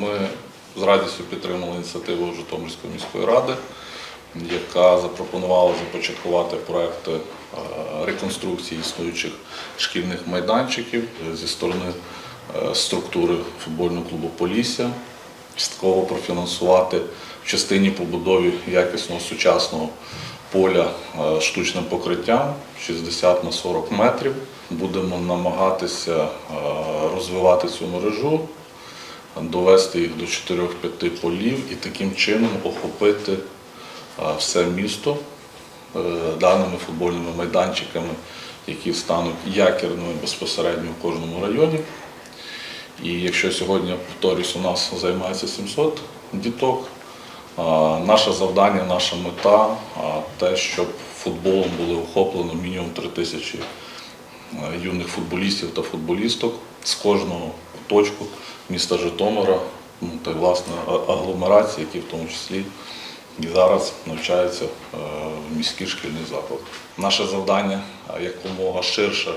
Ми з радістю підтримали ініціативу Житомирської міської ради, яка запропонувала започаткувати проекти е, реконструкції існуючих шкільних майданчиків зі сторони е, структури футбольного клубу Полісся, частково профінансувати в частині побудови якісного сучасного поля е, штучним покриттям 60 на 40 метрів. Будемо намагатися розвивати цю мережу, довести їх до 4-5 полів і таким чином охопити все місто е, даними футбольними майданчиками, які стануть якірними безпосередньо в кожному районі. І якщо сьогодні, повторюсь, у нас займається 700 діток, наше завдання, наша мета те, щоб футболом було охоплено мінімум 3 тисячі е, юних футболістів та футболісток з кожного куточку міста Житомира ну, та власне агломерації, які в тому числі і зараз навчаються е, в міських шкільних закладах. Наше завдання якомога ширше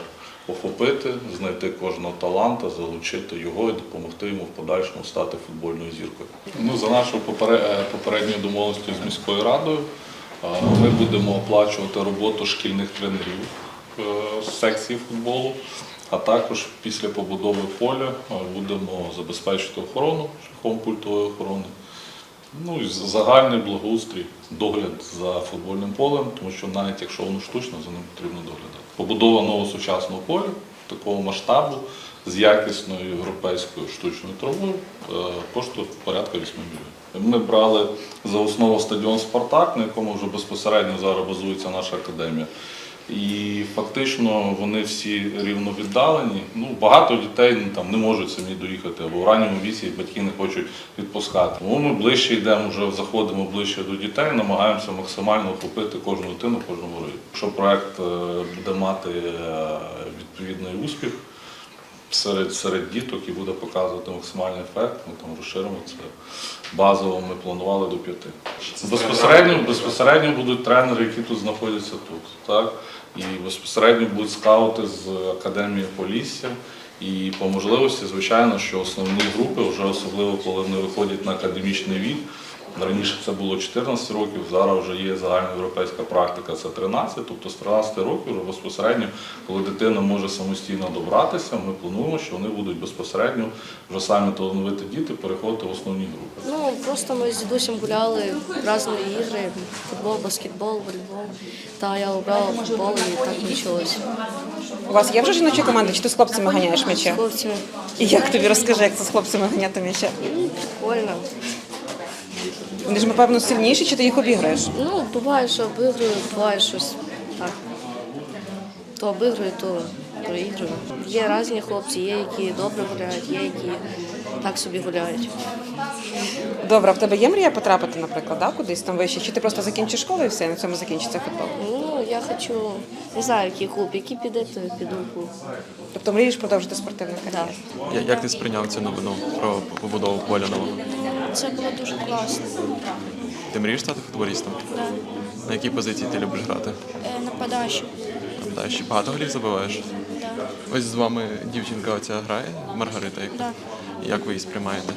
охопити, знайти кожного таланта, залучити його і допомогти йому в подальшому стати футбольною зіркою. Ну, за нашою е, попередньою домовленістю з міською радою е, ми будемо оплачувати роботу шкільних тренерів секції футболу, а також після побудови поля будемо забезпечити охорону шляхом пультової охорони. Ну і загальний благоустрій, догляд за футбольним полем, тому що навіть якщо воно штучно, за ним потрібно доглядати. Побудова нового сучасного поля такого масштабу з якісною європейською штучною травою е, коштує порядка 8 мільйонів. Ми брали за основу стадіон Спартак, на якому вже безпосередньо зараз базується наша академія. І фактично вони всі рівно віддалені. Ну, багато дітей ну, там, не можуть самі доїхати, або в ранньому віці батьки не хочуть відпускати. Тому ми ближче йдемо, вже заходимо ближче до дітей, намагаємося максимально охопити кожну дитину кожного районі. Якщо проект е, буде мати е, відповідний успіх серед, серед діток і буде показувати максимальний ефект, ми там розширимо це. Базово ми планували до п'яти. Безпосередньо, безпосередньо будуть тренери, які тут знаходяться тут. Так? І безпосередньо будуть скаути з академії Полісся. І по можливості, звичайно, що основні групи, вже особливо коли вони виходять на академічний вік. Раніше це було 14 років, зараз вже є загальноєвропейська практика, це 13, тобто з 13 років вже безпосередньо, коли дитина може самостійно добратися, ми плануємо, що вони будуть безпосередньо вже самі талановиті діти переходити в основні групи. Ну, просто ми з дідусем гуляли в різні ігри, футбол, баскетбол, волейбол. Та я обрала футбол і так почалося. У вас є вже жіночі команди, чи ти з хлопцями ганяєш З хлопцями. І як тобі розкажи, як це з хлопцями ганяти м'яча? Ну, прикольно. Вони ж, напевно, сильніші, чи ти їх обіграєш? Ну, буває, що обіграю, буває щось так. То обіграю, то проіграю. Є різні хлопці, є, які добре гуляють, є, які так собі гуляють. Добре, а в тебе є мрія потрапити, наприклад, да, кудись там вище? Чи ти просто закінчиш школу і все, і на цьому закінчиться футбол? Ну, я хочу, не знаю, який клуб, який піде, то я піду в клуб. Тобто мрієш продовжити спортивну кар'єру? Так. Я- Як ти сприйняв цю новину про побудову поля нового? Це було дуже класно. Ти мрієш стати футболістом? Да. На якій позиції ти любиш грати? Е, Нападаючи. Та ще багато голів забиваєш? Да. Ось з вами дівчинка оця грає, Маргарита. Як, Да. як ви її сприймаєте?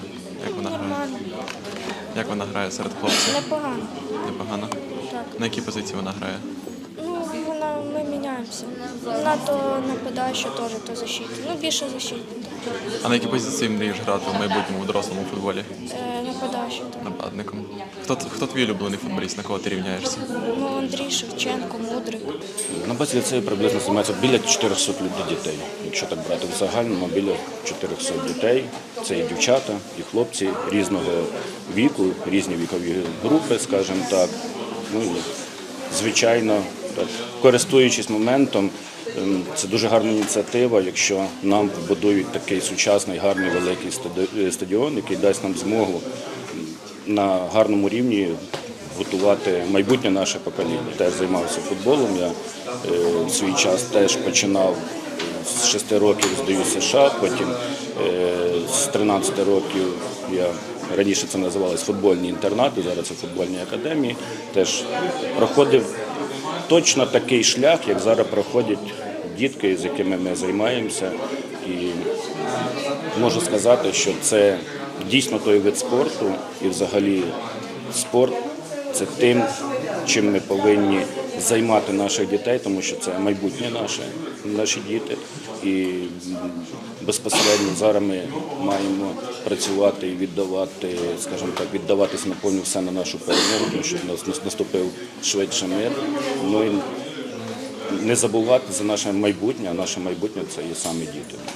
Як вона грає? Нормально. Як вона грає серед хлопців? Непогано. Непогано. Так. На якій позиції вона грає? Ну, вона, то нападаюча теж, то защита. Ну, більше защита. А на якій позиції мрієш грати в майбутньому в дорослому футболі? Е, нападаюча. так. Нападником. Хто, хто твій улюблений футболіст, на кого ти рівняєшся? Ну, Андрій Шевченко, Мудрик. На базі ліцею приблизно займається біля 400 людей дітей. Якщо так брати в загальному, біля 400 дітей. Це і дівчата, і хлопці різного віку, різні вікові групи, скажімо так. Ну, і, звичайно, користуючись моментом, ем, це дуже гарна ініціатива, якщо нам будують такий сучасний, гарний великий стадіон, який дасть нам змогу на гарному рівні готувати майбутнє наше покоління. Теж займався футболом. Я е, в свій час теж починав з 6 років здаю США, потім е, з 13 років я раніше це називалось футбольні інтернати, зараз це футбольні академії. Теж проходив точно такий шлях, як зараз проходять дітки, з якими ми займаємося. І можу сказати, що це дійсно той вид спорту і взагалі спорт це тим, чим ми повинні займати наших дітей, тому що це майбутнє наше, наші діти. І безпосередньо зараз ми маємо працювати і віддавати, скажімо так, віддаватись наповню все на нашу перемогу, тому що в нас наступив швидше мир. Ну і не забувати за наше майбутнє, а наше майбутнє це є саме діти.